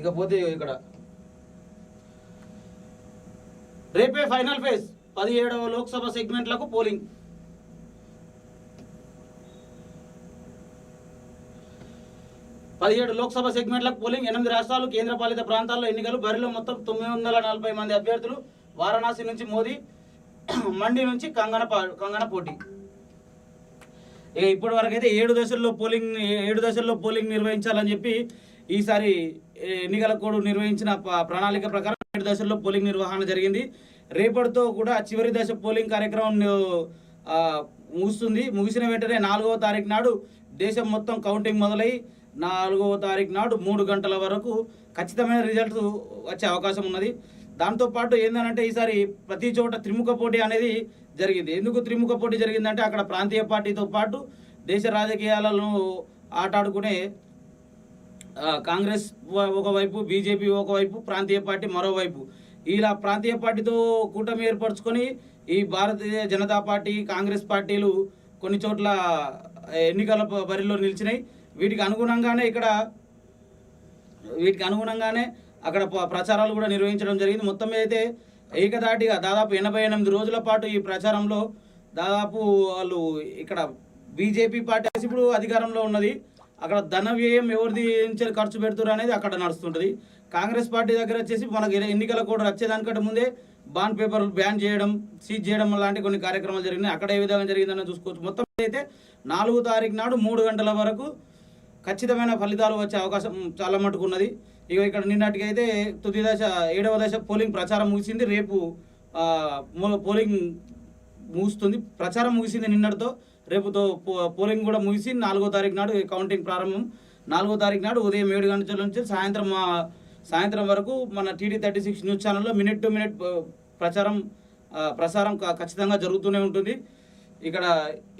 ఇకపోతే ఇక్కడ. రేపే ఫైనల్ ఫేజ్. పదిహేడవ లోక్సభ సెగ్మెంట్లకు పోలింగ్. పదిహేడు లోక్సభ సెగ్మెంట్లకు పోలింగ్. ఎనిమిది రాష్ట్రాలు కేంద్రపాలిత ప్రాంతాల్లో ఎన్నికలు. బరిలో మొత్తం తొమ్మిది వందల నలభై మంది అభ్యర్థులు. వారణాసి నుంచి మోదీ మండి నుంచి కంగన కంగన పోటీ. ఇక ఇప్పటి వరకు అయితే ఏడు దశల్లో పోలింగ్ ఏడు దశల్లో పోలింగ్ నిర్వహించాలని చెప్పి ఈసారి ఎన్నికల కోడ్ నిర్వహించిన ప్రణాళిక ప్రకారం ఏడు దశల్లో పోలింగ్ నిర్వహణ జరిగింది. రేపటితో కూడా చివరి దశ పోలింగ్ కార్యక్రమం ముగుస్తుంది. ముగిసిన వెంటనే నాలుగవ తారీఖు నాడు దేశం మొత్తం కౌంటింగ్ మొదలై నాలుగవ తారీఖు నాడు మూడు గంటల వరకు ఖచ్చితమైన రిజల్ట్స్ వచ్చే అవకాశం ఉన్నది. దాంతోపాటు ఏంటంటే ఈసారి ప్రతి చోట త్రిముఖ పోటీ అనేది జరిగింది. ఎందుకు త్రిముఖ పోటీ జరిగిందంటే అక్కడ ప్రాంతీయ పార్టీతో పాటు దేశ రాజకీయాలను ఆటాడుకునే కాంగ్రెస్ ఒకవైపు బీజేపీ ఒకవైపు ప్రాంతీయ పార్టీ మరోవైపు. ఇలా ప్రాంతీయ పార్టీతో కూటమి ఏర్పరచుకొని ఈ భారతీయ జనతా పార్టీ కాంగ్రెస్ పార్టీలు కొన్ని చోట్ల ఎన్నికల బరిలో నిలిచినాయి. వీటికి అనుగుణంగానే ఇక్కడ వీటికి అనుగుణంగానే అక్కడ ప్రచారాలు కూడా నిర్వహించడం జరిగింది. మొత్తం అయితే ఏకదాటిగా దాదాపు ఎనభై ఎనిమిది రోజుల పాటు ఈ ప్రచారంలో దాదాపు వాళ్ళు ఇక్కడ బీజేపీ పార్టీ ఇప్పుడు అధికారంలో ఉన్నది. అక్కడ ధన వ్యయం ఎవరిది నుంచి ఖర్చు పెడుతున్నారు అనేది అక్కడ నడుస్తుంటుంది. కాంగ్రెస్ పార్టీ దగ్గర వచ్చేసి మనకి ఎన్నికల కూడా వచ్చేదానికంటే ముందే బాండ్ పేపర్లు బ్యాన్ చేయడం సీజ్ చేయడం లాంటి కొన్ని కార్యక్రమాలు జరిగినాయి. అక్కడ ఏ విధంగా జరిగిందని చూసుకోవచ్చు. మొత్తం అయితే నాలుగు తారీఖు నాడు మూడు గంటల వరకు ఖచ్చితమైన ఫలితాలు వచ్చే అవకాశం చాలా మటుకున్నది ఇక ఇక్కడ నిన్నటికి అయితే తుది దశ ఏడవ దశ పోలింగ్ ప్రచారం ముగిసింది. రేపు పోలింగ్ ముగుస్తుంది. ప్రచారం ముగిసింది నిన్నటితో. రేపుతో పో- పోలింగ్ కూడా ముగిసి నాలుగో తారీఖు నాడు కౌంటింగ్ ప్రారంభం. నాలుగో తారీఖు నాడు ఉదయం ఏడు గంటల నుంచి సాయంత్రం సాయంత్రం వరకు మన టీడీ థర్టీ సిక్స్ న్యూస్ ఛానల్లో మినిట్ టు మినిట్ ప్రచారం ప్రసారం ఖచ్చితంగా జరుగుతూనే ఉంటుంది. ఇక్కడ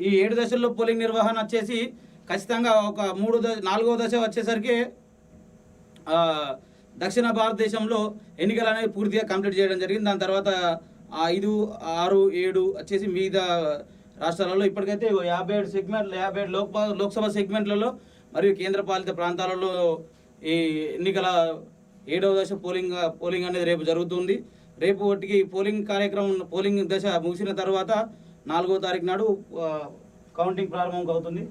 ఈ ఏడు దశల్లో పోలింగ్ నిర్వహణ వచ్చేసి ఖచ్చితంగా ఒక మూడు దశ నాలుగో దశ వచ్చేసరికి దక్షిణ భారతదేశంలో ఎన్నికలు అనేవి పూర్తిగా కంప్లీట్ చేయడం జరిగింది. దాని తర్వాత ఐదు ఆరు ఏడు వచ్చేసి మిగతా రాష్ట్రాలలో ఇప్పటికైతే యాభై ఏడు సెగ్మెంట్ యాభై ఏడు లోక్ లోక్సభ సెగ్మెంట్లలో మరియు కేంద్రపాలిత ప్రాంతాలలో ఈ ఎన్నికల ఏడవ దశ పోలింగ్ పోలింగ్ అనేది రేపు జరుగుతుంది. రేపు ఒకటికి పోలింగ్ కార్యక్రమం పోలింగ్ దశ ముగిసిన తర్వాత నాలుగో తారీఖు నాడు కౌంటింగ్ ప్రారంభం అవుతుంది.